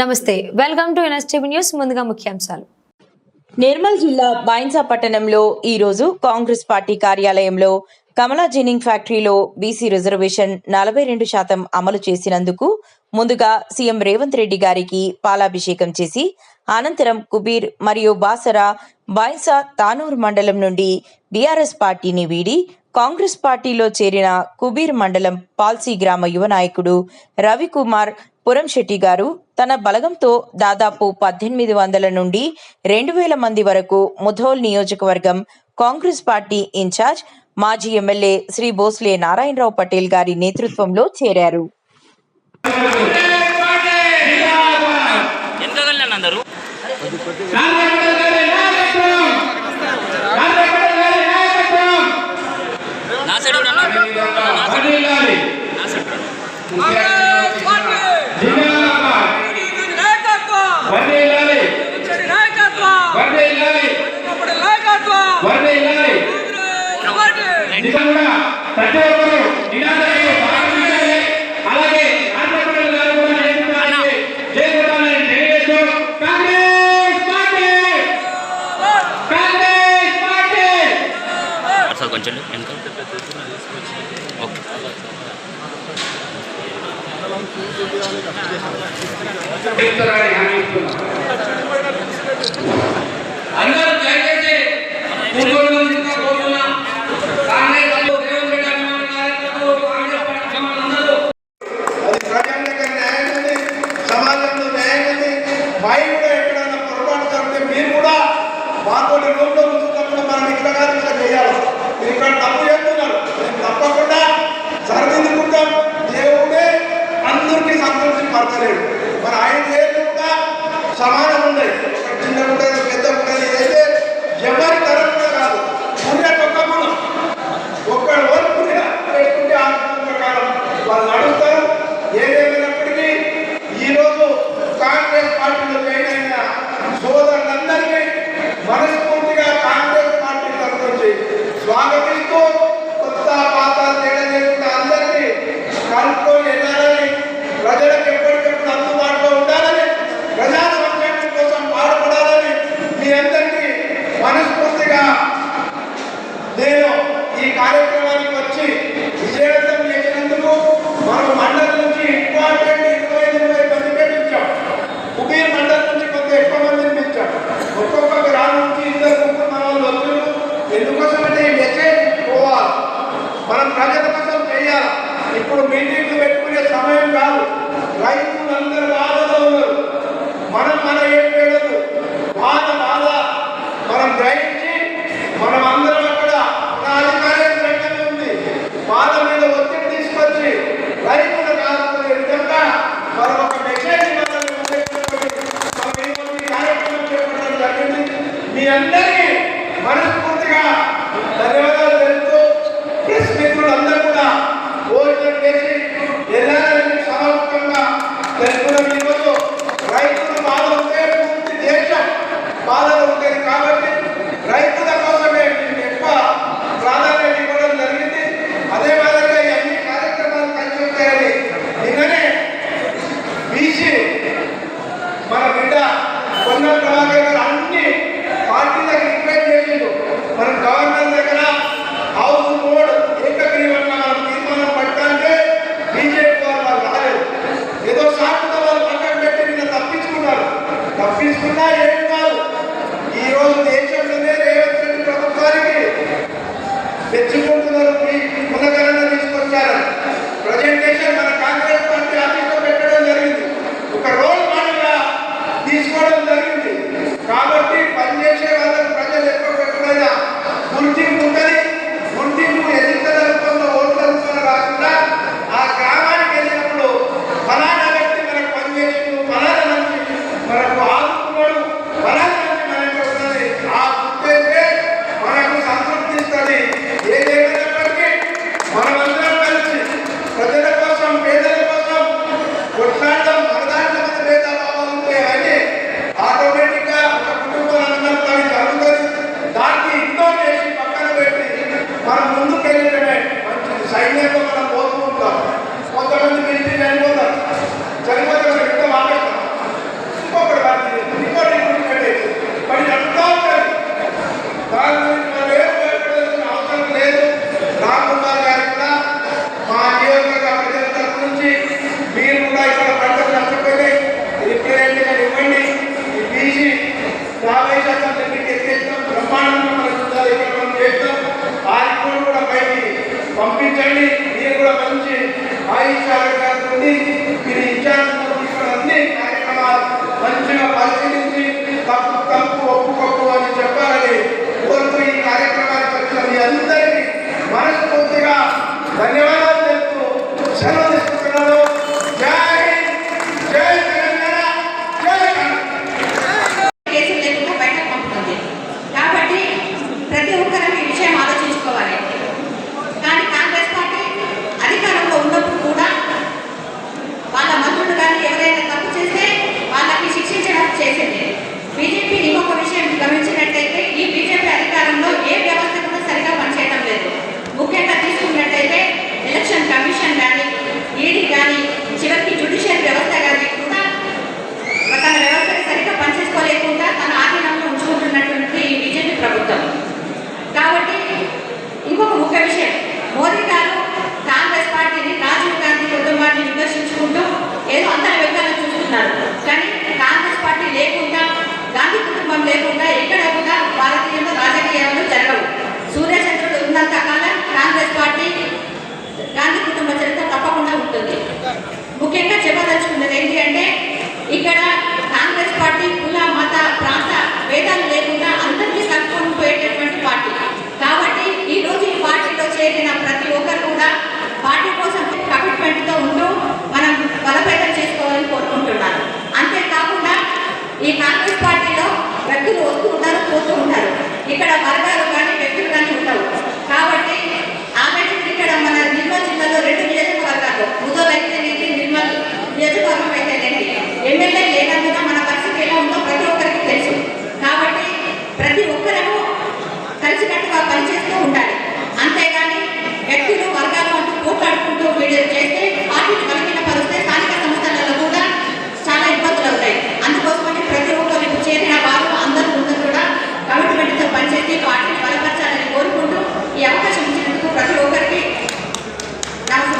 నమస్తే welcome to NSTV news ముందుగా ముఖ్యాంశాలు. నిర్మల్ జిల్లా బాయిన్సా పట్టణంలో ఈ రోజు కాంగ్రెస్ పార్టీ కార్యాలయంలో కమలా జిన్నింగ్ ఫ్యాక్టరీలో బీసీ రిజర్వేషన్ నలభై రెండు శాతం అమలు చేసినందుకు ముందుగా సీఎం రేవంత్ రెడ్డి గారికి పాలాభిషేకం చేసి అనంతరం కుబీర్ మరియు బాసరా బాయిన్సా తానూర్ మండలం నుండి బీఆర్ఎస్ పార్టీని వీడి కాంగ్రెస్ పార్టీలో చేరిన కుబీర్ మండలం పాల్సీ గ్రామ యువ నాయకుడు రవికుమార్ పురంశెట్టి గారు తన బలగంతో దాదాపు పద్దెనిమిది వందల నుండి రెండు వేల మంది వరకు ముధోల్ నియోజకవర్గం కాంగ్రెస్ పార్టీ ఇన్ఛార్జ్ మాజీ ఎమ్మెల్యే శ్రీ భోస్లే నారాయణరావు పటేల్ గారి నేతృత్వంలో చేరారు ఎంత వెళ్ళాను అందరూ నా సైడ్ కూడా ఉన్నా? సైడ్ రా. ప్రతి ఒక్కరు నినాదాలు పాటించాలి. అలాగే ఆంధ్రప్రదేశ్ గారు కూడా నేర్చుకోవాలి. జై కొట్టాలని తెలియజేస్తూ Congress party Congress party sir కొంచెం వెనక ఓకే. అందరూ దయచేసి కూర్చోవడం కోరుతున్నాం. కాంగ్రెస్ సమాజంలో న్యాయం భయం కూడా ఎక్కడైనా పొరపాటు జరిగితే మీరు కూడా రూమ్లో కూర్చున్నప్పుడు మనం ఇట్లా కాదు ఇట్లా చేయాలి. మీరు ఇక్కడ తప్పు చేస్తున్నారు. మేము తప్పకుండా సరిదిద్దుకుంటాం దేవుడే అందరికీ సంతృప్తి పరచలేడు. మరి ఆయన చేయకుండా సమానం ఉన్నాయి చిన్న ఉంటుంది పెద్ద ఉంటుంది అయితే ఎవరి తరం కూడా కాదు పుణ్య ఒక్క గుణం ఒక్కడు ఓర్పు వేసుకుంటే ఆ ప్రకారం వాళ్ళు నడుస్తారు. ఏదేమైనప్పటికీ ఈరోజు కాంగ్రెస్ పార్టీలో జాయిన్ అయిన సోదరులందరికీ మనసు నేను ఈ కార్యక్రమానికి వచ్చి విజయవంతం చేసినందుకు మన మండలం నుంచి ఇంపార్టెంట్ ఇరవై ఇరవై మంది పెట్టించాం కుబీర్ మండలం నుంచి కొంత ఎక్కువ మందిని పెంచాం ఒక్కొక్క గ్రామం నుంచి ఇద్దరు ముగ్గురు మన వాళ్ళు వచ్చారు ఎందుకోసం అంటే ఈ మెసేజ్ పోవాలి. మనం ప్రజల కోసం చేయాలి. ఇప్పుడు మీటింగ్ అందరికీ తప్పించుకున్నా ఏం కాదు. ఈ రోజు దేశంలోనే రేవంత్ రెడ్డి ప్రభుత్వానికి తెచ్చుకుంటున్నారు and ముఖ్యంగా చెప్పదలుచుకున్నది ఏంటి అంటే ఇక్కడ